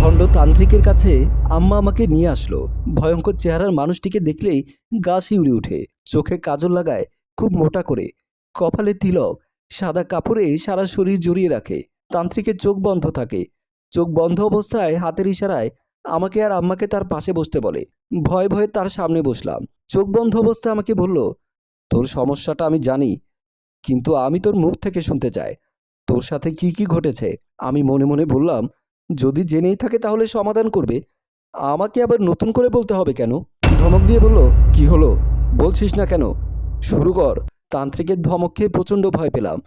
ভণ্ড তান্ত্রিকের কাছে আম্মা আমাকে নিয়ে আসলো। ভয়ঙ্কর চেহারার মানুষটিকে দেখলেই গা শিউরে ওঠে চোখে কাজল লাগায়, খুব মোটা করে। কপালে তিলক, সাদা কাপড়ে সারা শরীর জড়িয়ে রাখে। তান্ত্রিকের চোখ বন্ধ থাকে। চোখ বন্ধ অবস্থায় হাতের ইশারায় আমাকে আর আম্মাকে তার পাশে বসতে বলে। ভয়ে ভয়ে তার সামনে বসলাম। চোখ বন্ধ অবস্থায় আমাকে বলল, তোর সমস্যাটা আমি জানি, কিন্তু আমি তোর মুখ থেকে শুনতে চাই। তোর সাথে কি কি ঘটেছে? আমি মনে মনে বললাম যদি জেনেই থাকে তাহলে সমাধান করবে। আমাকে আবার নতুন করে বলতে হবে কেন? ধমক দিয়ে বলল, কি হলো? বলছিস না কেন? শুরু কর। তান্ত্রিকের ধমক খেয়ে প্রচণ্ড ভয় পেলাম।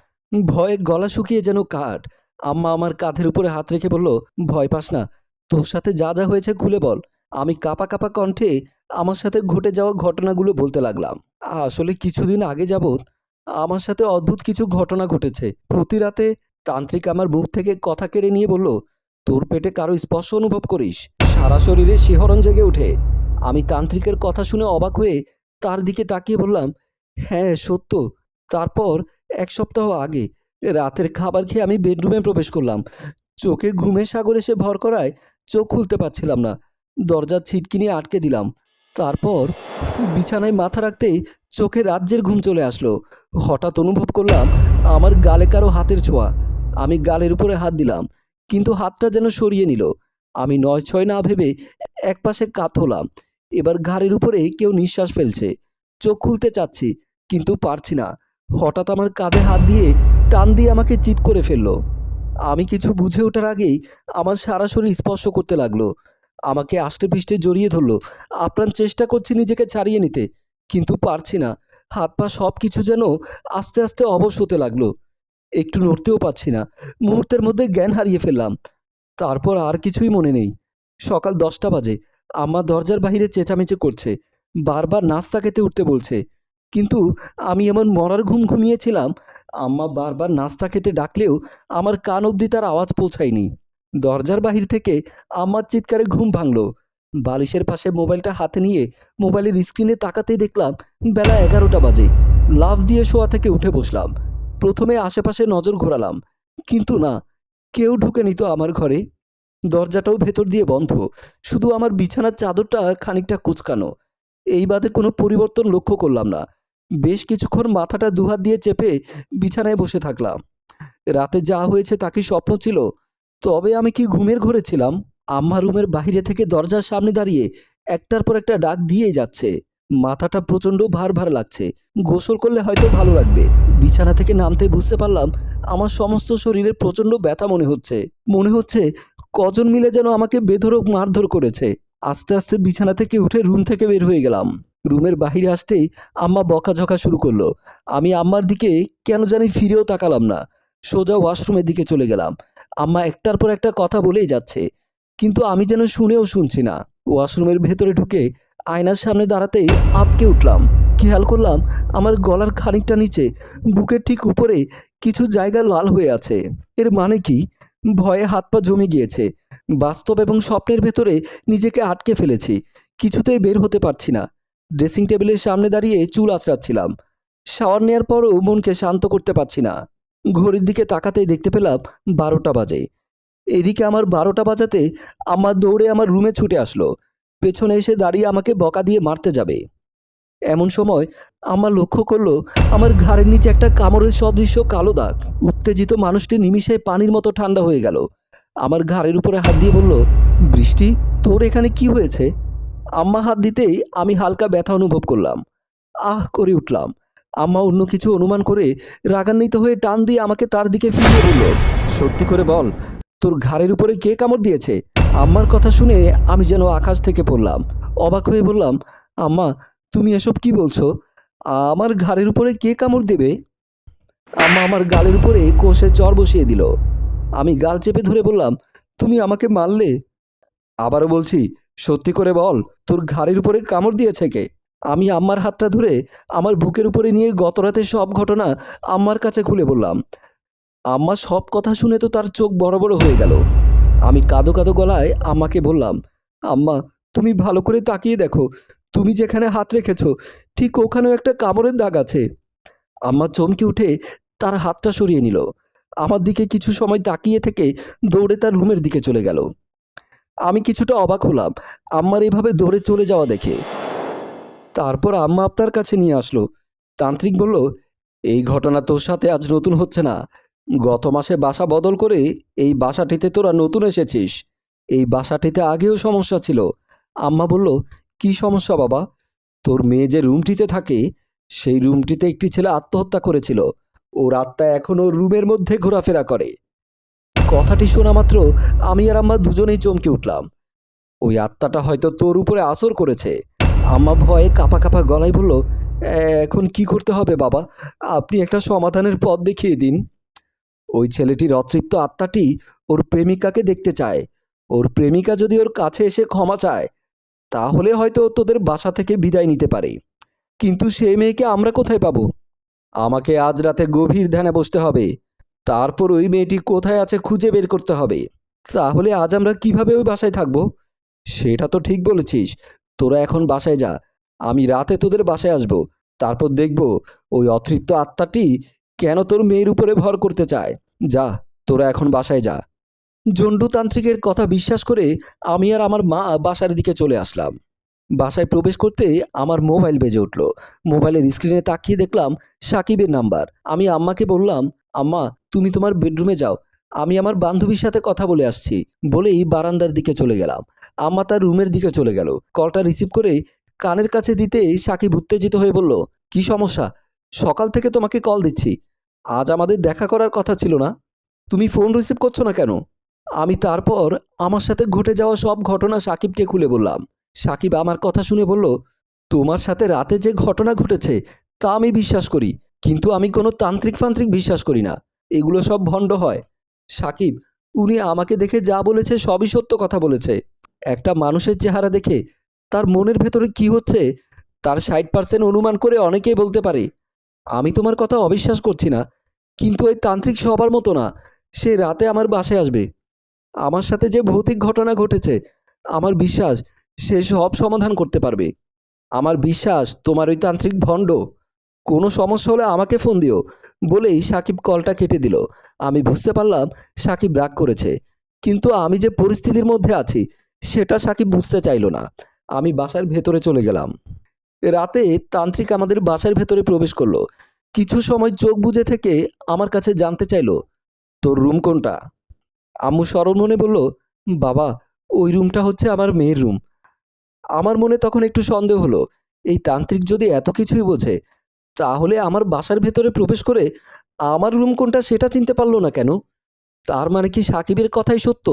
ভয়ে গলা শুকিয়ে যেন কাঠ। আম্মা আমার কাঁধের উপরে হাত রেখে বলল, ভয় পাস না। তোর সাথে যা যা হয়েছে খুলে বল। আমি কাপা কাপা কণ্ঠে আমার সাথে ঘটে যাওয়া ঘটনাগুলো বলতে লাগলাম। আসলে কিছুদিন আগে যাবৎ আমার সাথে অদ্ভুত কিছু ঘটনা ঘটেছে। প্রতি রাতে তান্ত্রিক আমার মুখ থেকে কথা কেড়ে নিয়ে বলল তোর পেটে কারও স্পর্শ অনুভব করিস। সারা শরীরে শিহরণ জেগে ওঠে। আমি তান্ত্রিকের কথা শুনে অবাক হয়ে তার দিকে তাকিয়ে বললাম হ্যাঁ সত্য। তারপর এক সপ্তাহ আগে রাতের খাবার খেয়ে আমি বেডরুমে প্রবেশ করলাম। চোখে ঘুমের সাগর এসে ভর করায় চোখ খুলতে পারছিলাম না। দরজার ছিটকি নিয়ে আটকে দিলাম। তারপর বিছানায় মাথা রাখতেই চোখে রাজ্যের ঘুম চলে আসলো। হঠাৎ অনুভব করলাম আমার গালে কারও হাতের ছোঁয়া। আমি গালের উপরে হাত দিলাম। কিন্তু হাতটা যেন সরিয়ে নিল। আমি নয় ছয় না ভেবে একপাশে কাত হলাম। এবার ঘাড়ের উপরে কেউ নিঃশ্বাস ফেলছে। চোখ খুলতে চাচ্ছি, কিন্তু পারছি না। হঠাৎ আমার কাঁধে হাত দিয়ে টান দিয়ে আমাকে চিৎ করে ফেলল। আমি কিছু বুঝে ওঠার আগেই আমার সারা শরীর স্পর্শ করতে লাগল। আমাকে আষ্টে পৃষ্ঠে জড়িয়ে ধরলো। আপ্রাণ চেষ্টা করছি নিজেকে ছাড়িয়ে নিতে, কিন্তু পারছি না। হাত পা সব কিছু যেন আস্তে আস্তে অবশ হতে লাগল। একটু নড়তেও পারছি না। মুহূর্তের মধ্যে জ্ঞান হারিয়ে ফেললাম। তারপর আর কিছুই মনে নেই। সকাল দশটা বাজে। আম্মা দরজার বাহিরে চেঁচামেচি করছে। বারবার নাস্তা খেতে উঠতে বলছে। কিন্তু আমি এমন মরার ঘুম ঘুমিয়েছিলাম, আম্মা বারবার নাস্তা খেতে ডাকলেও আমার কান অবধি তার আওয়াজ পৌঁছায়নি। দরজার বাহির থেকে আম্মার চিৎকারে ঘুম ভাঙলো। বালিশের পাশে মোবাইলটা হাতে নিয়ে মোবাইলের স্ক্রিনে তাকাতেই দেখলাম, বেলা এগারোটা বাজে। লাভ দিয়ে শোয়া থেকে উঠে বসলাম। প্রথমে আশেপাশে নজর ঘোরালাম, কিন্তু না, কেউ ঢুকে নিত আমার ঘরে। দরজাটাও ভেতর দিয়ে বন্ধ, শুধু আমার বিছানার চাদরটা খানিকটা কুচকানো। এই বাদে কোনো পরিবর্তন লক্ষ্য করলাম না। বেশ কিছুক্ষণ মাথাটা দুহাত দিয়ে চেপে বিছানায় বসে থাকলাম। রাতে যা হয়েছে তা কি স্বপ্ন ছিল? তবে আমি কি ঘুমের ঘরে ছিলাম? আম্মা রুমের বাইরে থেকে দরজার সামনে দাঁড়িয়ে একটার পর একটা ডাক দিয়েই যাচ্ছে। মাথাটা প্রচণ্ড ভার ভার লাগছে। গোসল করলে হয়তো ভালো লাগবে। বিছানা থেকে নামতে বুঝতে পারলাম আমার সমস্ত শরীরে প্রচণ্ড ব্যথা মনে হচ্ছে। মনে হচ্ছে কজন মিলে যেন আমাকে বেধরক মারধর করেছে। আস্তে আস্তে বিছানা থেকে উঠে রুম থেকে বের হয়ে গেলাম। রুমের বাহিরে আসতেই আম্মা বকাঝকা শুরু করল। আমি আম্মার দিকে কেন জানি ফিরেও তাকালাম না। সোজা ওয়াশরুমের দিকে চলে গেলাম। আম্মা একটার পর একটা কথা বলেই যাচ্ছে। কিন্তু আমি যেন শুনেও শুনছি না। ওয়াশরুমের ভেতরে ঢুকে আয়নার সামনে দাঁড়াতেই আটকে উঠলাম। খেয়াল করলাম আমার গলার খানিকটা নিচে, বুকের ঠিক উপরে কিছু জায়গা লাল হয়ে আছে। এর মানে কি? ভয়ে হাত পা জমে গিয়েছে। বাস্তব এবং স্বপ্নের ভেতরে নিজেকে আটকে ফেলেছি। কিছুতেই বের হতে পারছি না। ড্রেসিং টেবিলের সামনে দাঁড়িয়ে চুল আঁচড়াচ্ছিলাম। শাওয়ার নেওয়ার পরও মনকে শান্ত করতে পারছি না। ঘড়ির দিকে তাকাতেই দেখতে পেলাম বারোটা বাজে। এদিকে আমার বারোটা বাজাতে আমার দৌড়ে আমার রুমে ছুটে আসলো। পেছনে এসে দাঁড়িয়ে আমাকে বকা দিয়ে মারতে যাবে। এমন সময় আমার লক্ষ্য করল আমার ঘাড়ের নিচে একটা কামড়ের সদৃশ্য কালো দাগ। উত্তেজিত মানুষটি নিমিষে পানির মতো ঠান্ডা হয়ে গেল। আমার ঘাড়ের উপরে হাত দিয়ে বলল, বৃষ্টি, তোর এখানে কি হয়েছে? আম্মা হাত দিতেই আমি হালকা ব্যথা অনুভব করলাম। আহ, করে উঠলাম। আম্মা অন্য কিছু অনুমান করে রাগান্বিত হয়ে টান দিয়ে আমাকে তার দিকে ফিরিয়ে বলল, সত্যি করে বল, তোর ঘাড়ের উপরে কে কামড় দিয়েছে? আম্মার কথা শুনে আমি যেন আকাশ থেকে পড়লাম। অবাক হয়ে বললাম, আম্মা তুমি এসব কি বলছো? আমার ঘাড়ের উপরে কে কামড় দেবে? আম্মা আমার গালের উপরে কোষে চর বসিয়ে দিল। আমি গাল চেপে ধরে বললাম, তুমি আমাকে মারলে? আবারও বলছি, সত্যি করে বল, তোর ঘাড়ের উপরে কামড় দিয়েছে কে? আমি আম্মার হাতটা ধরে আমার বুকের উপরে নিয়ে গত রাতে সব ঘটনা আম্মার কাছে খুলে বললাম। আম্মা সব কথা শুনে তো তার চোখ বড় বড় হয়ে গেল। আমি কাঁদো কাদো গলায় আম্মাকে বললাম, আম্মা, তুমি ভালো করে তাকিয়ে দেখো তুমি যেখানে হাত রেখেছো, ঠিক ওখানেও একটা কামড়ের দাগ আছে। আম্মা চমকে উঠে তার হাতটা সরিয়ে নিল। আমার দিকে কিছু সময় তাকিয়ে থেকে দৌড়ে তার রুমের দিকে চলে গেল। আমি কিছুটা অবাক হলাম, আম্মার এইভাবে দৌড়ে চলে যাওয়া দেখে। তারপর আম্মা আপনার কাছে নিয়ে আসলো। তান্ত্রিক বলল, এই ঘটনা তোর সাথে আজ নতুন হচ্ছে না। গত মাসে বাসা বদল করে এই বাসাটিতে তোরা নতুন এসেছিস। এই বাসাটিতে আগেও সমস্যা ছিল। আম্মা বলল কি সমস্যা বাবা? তোর মেয়ে যে রুমটিতে থাকে, সেই রুমটিতে একটি ছেলে আত্মহত্যা করেছিল। ওর আত্মা এখনও রুমের মধ্যে ঘোরাফেরা করে। কথাটি শোনা মাত্র আমি আর আম্মা দুজনেই চমকে উঠলাম। ওই আত্মাটা হয়তো তোর উপরে আসর করেছে। আম্মা ভয়ে কাপা কাপা গলায় বলল এখন কি করতে হবে বাবা? আপনি একটা সমাধানের পথ দেখিয়ে দিন। ওই ছেলেটির অতৃপ্ত আত্মাটি ওর প্রেমিকাকে দেখতে চায়। ওর প্রেমিকা যদি ওর কাছে এসে ক্ষমা চায় তাহলে হয়তো তোদের বাসা থেকে বিদায় নিতে পারে। কিন্তু সেই মেয়েকে আমরা কোথায় পাবো? আমাকে আজ রাতে গভীর ধ্যানে বসতে হবে। তারপর ওই মেয়েটি কোথায় আছে খুঁজে বের করতে হবে। তাহলে আজ আমরা কীভাবে ওই বাসায় থাকব? সেটা তো ঠিক বলেছিস। তোরা এখন বাসায় যা। আমি রাতে তোদের বাসায় আসব। তারপর দেখব ওই অতৃপ্ত আত্মাটি কেন তোর মেয়ের উপরে ভর করতে চায়। যা, তোরা এখন বাসায় যা। জন্ডুতান্ত্রিকের কথা বিশ্বাস করে আমি আর আমার মা বাসার দিকে চলে আসলাম। বাসায় প্রবেশ করতে আমার মোবাইল বেজে উঠল। মোবাইলের স্ক্রিনে তাকিয়ে দেখলাম সাকিবের নাম্বার। আমি আম্মাকে বললাম, আম্মা, তুমি তোমার বেডরুমে যাও। আমি আমার বান্ধবীর সাথে কথা বলে আসছি। বলেই বারান্দার দিকে চলে গেলাম। আম্মা তার রুমের দিকে চলে গেল। কলটা রিসিভ করে কানের কাছে দিতেই সাকিব উত্তেজিত হয়ে বলল, কি সমস্যা? সকাল থেকে তোমাকে কল দিচ্ছি। আজ আমাদের দেখা করার কথা ছিল না। তুমি ফোন রিসিভ করছ না কেন? আমি তারপর আমার সাথে ঘটে যাওয়া সব ঘটনা সাকিবকে খুলে বললাম। সাকিব আমার কথা শুনে বলল, তোমার সাথে রাতে যে ঘটনা ঘটেছে, তা আমি বিশ্বাস করি, কিন্তু আমি কোনো তান্ত্রিক ফান্ত্রিক বিশ্বাস করি না। এগুলো সব ভণ্ড হয়। সাকিব, উনি আমাকে দেখে যা বলেছে সবই সত্য কথা বলেছে। একটা মানুষের চেহারা দেখে তার মনের ভেতরে কি হচ্ছে, তার ষাট পার্সেন্ট অনুমান করে অনেকেই বলতে পারে। আমি তোমার কথা অবিশ্বাস করছি না, কিন্তু ওই তান্ত্রিক সবার মতো না। সে রাতে আমার বাসায় আসবে। আমার সাথে যে ভৌতিক ঘটনা ঘটেছে, আমার বিশ্বাস সে সব সমাধান করতে পারবে। আমার বিশ্বাস তোমার ওই তান্ত্রিক ভণ্ড, কোনো সমস্যা হলে আমাকে ফোন দিও, বলেই সাকিব কলটা কেটে দিল। আমি বুঝতে পারলাম সাকিব রাগ করেছে, কিন্তু আমি যে পরিস্থিতির মধ্যে আছি, সেটা সাকিব বুঝতে চাইল না। আমি বাসার ভেতরে চলে গেলাম। রাতে তান্ত্রিক আমাদের বাসার ভেতরে প্রবেশ করল। কিছু সময় চোখ বুজে থেকে আমার কাছে জানতে চাইলো, তোর রুম কোনটা? আম্মু সরল মনে বলল, বাবা, ওই রুমটা হচ্ছে আমার মেয়ের রুম। আমার মনে তখন একটু সন্দেহ হলো, এই তান্ত্রিক যদি এত কিছুই বোঝে, তাহলে আমার বাসার ভেতরে প্রবেশ করে আমার রুম কোনটা সেটা চিনতে পারল না কেন? তার মানে কি সাকিবের কথাই সত্য?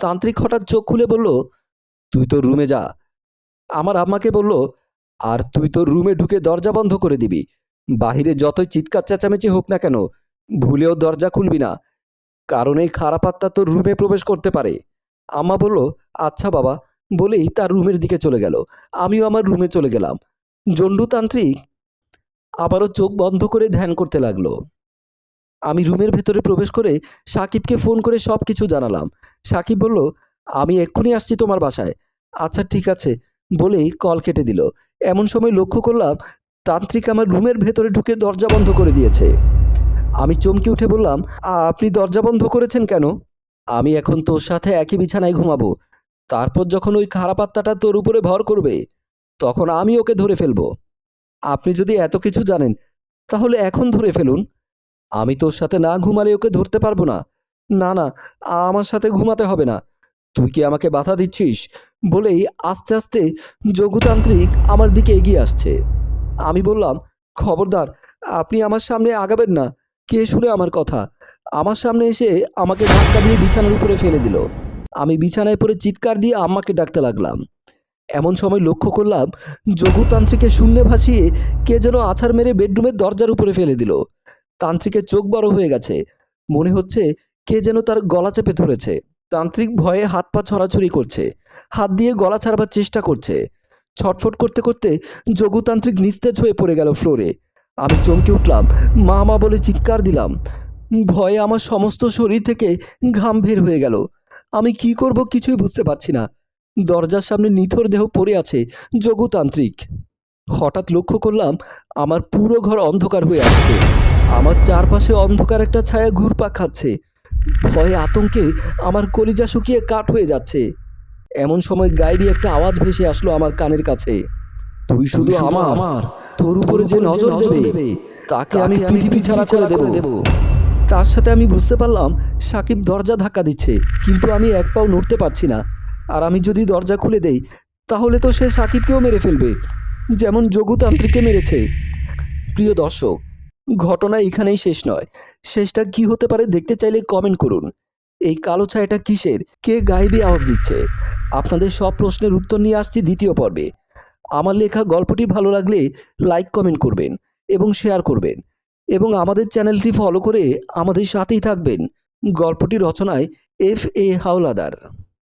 তান্ত্রিক হঠাৎ চোখ খুলে বলল, তুই তোর রুমে যা। আমার আম্মাকে বলল, আর তুই তোর রুমে ঢুকে দরজা বন্ধ করে দিবি। বাহিরে যতই চিৎকার চেঁচামেচি হোক না কেন, ভুলেও দরজা খুলবি না। কারণ এই খারাপ আত্মা তোর রুমে প্রবেশ করতে পারে। আম্মা বলল আচ্ছা বাবা। বলেই তার রুমের দিকে চলে গেল। আমিও আমার রুমে চলে গেলাম। জন্ডুতান্ত্রিক আবারও চোখ বন্ধ করে ধ্যান করতে লাগল। আমি রুমের ভেতরে প্রবেশ করে সাকিবকে ফোন করে সব কিছু জানালাম। সাকিব বলল, আমি এক্ষুনি আসছি তোমার বাসায়। আচ্ছা ঠিক আছে। বলেই কল কেটে দিল। এমন সময় লক্ষ্য করলাম, তান্ত্রিক আমার রুমের ভেতরে ঢুকে দরজা বন্ধ করে দিয়েছে। আমি চমকে উঠে বললাম, আপনি দরজা বন্ধ করেছেন কেন? আমি এখন তোর সাথে একই বিছানায় ঘুমাবো। তারপর যখন ওই খারাপ আত্মাটা তোর উপরে ভর করবে, তখন আমি ওকে ধরে ফেলব। আপনি যদি এত কিছু জানেন, তাহলে এখন ধরে ফেলুন। আমি তোর সাথে না ঘুমালে ওকে ধরতে পারব না। না না, আমার সাথে ঘুমাতে হবে না। তুই কি আমাকে বাধা দিচ্ছিস? বলেই আস্তে আস্তে যোগুতান্ত্রিক আমার দিকে এগিয়ে আসছে। আমি বললাম, খবরদার, আপনি আমার সামনে আগাবেন না। কে শুনে আমার কথা? আমার সামনে এসে আমাকে ধাক্কা দিয়ে বিছানার উপরে ফেলে দিল। আমি বিছানায় পড়ে চিৎকার দিয়ে আম্মাকে ডাকতে লাগলাম। এমন সময় লক্ষ্য করলাম যোগুতান্ত্রিকে শূন্যে ভাসিয়ে কে যেন আছাড় মেরে বেডরুমের দরজার উপরে ফেলে দিল। তান্ত্রিকের চোখ বড় হয়ে গেছে। মনে হচ্ছে কে যেন তার গলা চেপে ধরেছে। তান্ত্রিক ভয়ে হাত পা ছড়াছড়ি করছে। হাত দিয়ে গলা ছাড়বার চেষ্টা করছে। ছটফট করতে করতে যোগুতান্ত্রিক নিস্তেজ হয়ে পড়ে গেল ফ্লোরে। আমি চমকে উঠলাম। মা মা বলে চিৎকার দিলাম। ভয়ে আমার সমস্ত শরীর থেকে ঘাম বের হয়ে গেল। আমি কি করব কিছুই বুঝতে পারছি না। দরজার সামনে নিথর দেহ পড়ে আছে যোগুতান্ত্রিক। হঠাৎ লক্ষ্য করলাম, আমার পুরো ঘর অন্ধকার হয়ে আসছে। আমার চারপাশে অন্ধকার একটা ছায়া ঘুরপাক খাচ্ছে। ভয়ে আতঙ্কে আমার কলিজা শুকিয়ে কাঠ হয়ে যাচ্ছে। এমন সময় গায়েবী একটা আওয়াজ ভেসে আসলো আমার কানের কাছে। তুই শুধু আমার আমার তোর উপরে যে নজর দেবে তাকে আমি পৃথিবী ছাড়া করে দেব। তার সাথে আমি বুঝতে পারলাম সাকিব দরজা ধাক্কা দিচ্ছে কিন্তু আমি এক পাও নড়তে পারছি না। আর আমি যদি দরজা খুলে দেই তাহলে তো সে সাকিবকেও মেরে ফেলবে যেমন যোগুতান্ত্রিককে মেরেছে। প্রিয় দর্শক ঘটনা এখানেই শেষ নয়। শেষটা কি হতে পারে দেখতে চাইলে কমেন্ট করুন। এই কালো ছায়াটা কিসের? কে গায়েবী আওয়াজ দিচ্ছে? আপনাদের সব প্রশ্নের উত্তর নিয়ে আসছি দ্বিতীয় পর্বে। আমার লেখা গল্পটি ভালো লাগলে লাইক, কমেন্ট করবেন এবং শেয়ার করবেন এবং আমাদের চ্যানেলটি ফলো করে আমাদের সাথেই থাকবেন। গল্পটি রচনায় এফ এ হাওলাদার।